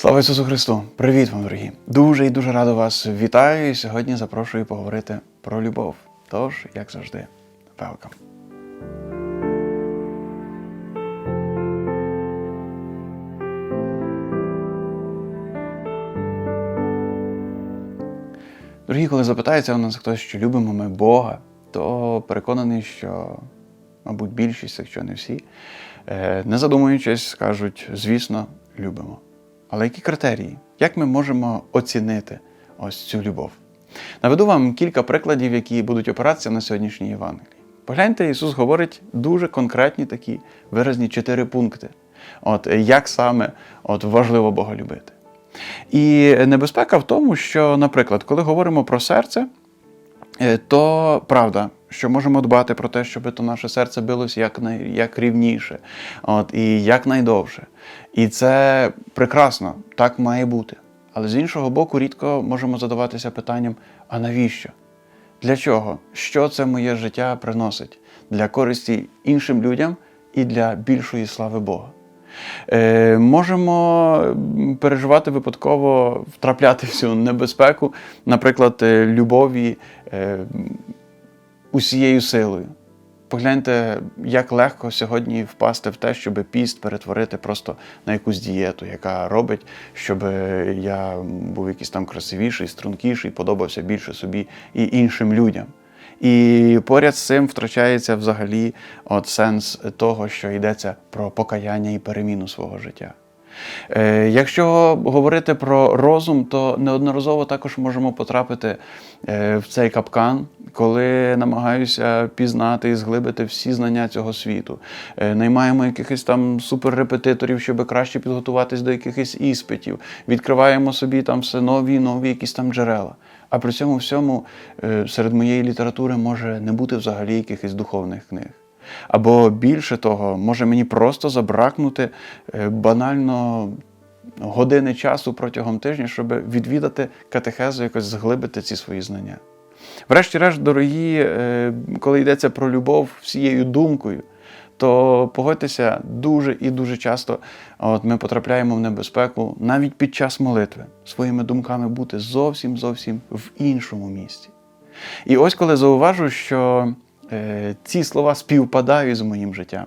Слава Ісусу Христу! Привіт вам, дорогі! Дуже і дуже радо вас вітаю. І сьогодні запрошую поговорити про любов. Тож, як завжди, welcome. Дорогі, коли запитається у нас хтось, чи любимо ми Бога, то переконаний, що, мабуть, більшість, якщо не всі, е, не задумуючись, скажуть, звісно, любимо. Але які критерії? Як ми можемо оцінити ось цю любов? Наведу вам кілька прикладів, які будуть опиратися на сьогоднішній Євангелії. Погляньте, Ісус говорить дуже конкретні такі виразні чотири пункти. От як саме от, важливо Бога любити. І небезпека в тому, що, наприклад, коли говоримо про серце, е, то правда, що можемо дбати про те, щоб то наше серце билось як, най, як рівніше, от, і як найдовше. І це прекрасно, так має бути. Але з іншого боку, рідко можемо задаватися питанням: а навіщо? Для чого? Що це моє життя приносить для користі іншим людям і для більшої слави Бога? Е, Можемо переживати випадково, втрапляти в цю небезпеку, наприклад, е, любові е, усією силою. Погляньте, як легко сьогодні впасти в те, щоб піст перетворити просто на якусь дієту, яка робить, щоб я був якийсь там красивіший, стрункіший, подобався більше собі і іншим людям. І поряд з цим втрачається взагалі от сенс того, що йдеться про покаяння і переміну свого життя. Е, Якщо говорити про розум, то неодноразово також можемо потрапити е, в цей капкан, коли намагаюся пізнати і зглибити всі знання цього світу. Е, Наймаємо якихось там суперрепетиторів, щоб краще підготуватись до якихось іспитів. Відкриваємо собі там все нові нові якісь там джерела. А при цьому всьому е, серед моєї літератури може не бути взагалі якихось духовних книг. Або більше того, може мені просто забракнути е, банально години часу протягом тижня, щоб відвідати катехезу, якось зглибити ці свої знання. Врешті-решт, дорогі, е, коли йдеться про любов всією думкою, то погодьтеся, дуже і дуже часто от ми потрапляємо в небезпеку навіть під час молитви своїми думками бути зовсім зовсім в іншому місці. І ось коли зауважу, що е, ці слова співпадають з моїм життям,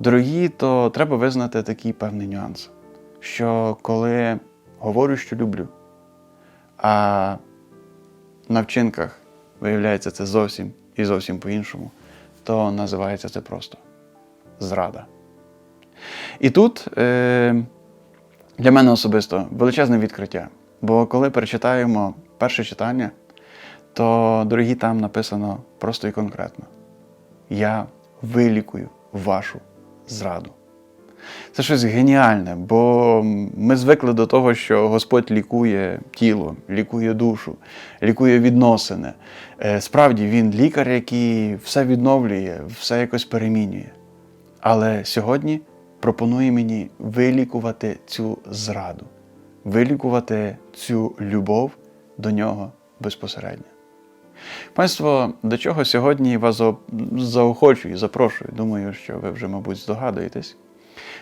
дорогі, то треба визнати такий певний нюанс, що коли говорю, що люблю, а на вчинках виявляється це зовсім і зовсім по-іншому, то називається це просто зрада. І тут е, для мене особисто величезне відкриття. Бо коли перечитаємо перше читання, то, дорогі, там написано просто і конкретно: Я вилікую вашу зраду. Це щось геніальне, бо ми звикли до того, що Господь лікує тіло, лікує душу, лікує відносини. Е, Справді, Він лікар, який все відновлює, все якось перемінює. Але сьогодні пропонує мені вилікувати цю зраду, вилікувати цю любов до нього безпосередньо. Панство, до чого сьогодні вас заохочую, запрошую, думаю, що ви вже, мабуть, здогадуєтесь.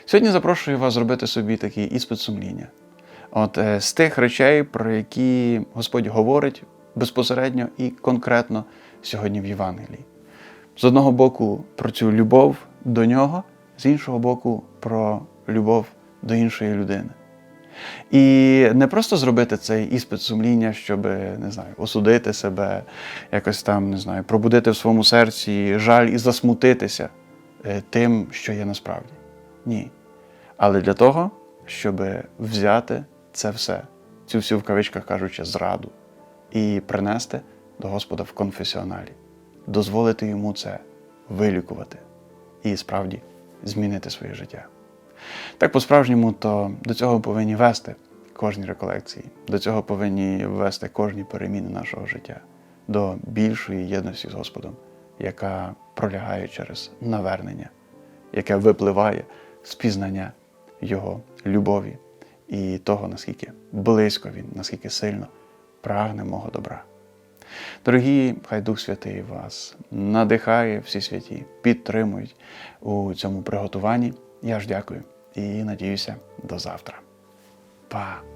Сьогодні запрошую вас зробити собі такий іспит сумління. От е, з тих речей, про які Господь говорить безпосередньо і конкретно сьогодні в Євангелії. З одного боку, про цю любов до нього, з іншого боку, про любов до іншої людини. І не просто зробити цей іспит сумління, щоб не знаю, осудити себе, якось там не знаю, пробудити в своєму серці жаль і засмутитися е, тим, що є насправді. Ні. Але для того, щоб взяти це все, цю всю в кавичках кажучи, зраду, і принести до Господа в конфесіоналі, дозволити йому це вилікувати і справді змінити своє життя. Так по-справжньому, то до цього повинні вести кожні реколекції, до цього повинні вести кожні переміни нашого життя, до більшої єдності з Господом, яка пролягає через навернення, яке випливає з пізнання Його любові і того, наскільки близько Він, наскільки сильно прагне мого добра. Дорогі, хай Дух Святий вас надихає всі святі, підтримують у цьому приготуванні. Я ж дякую і надіюся до завтра. Па-па!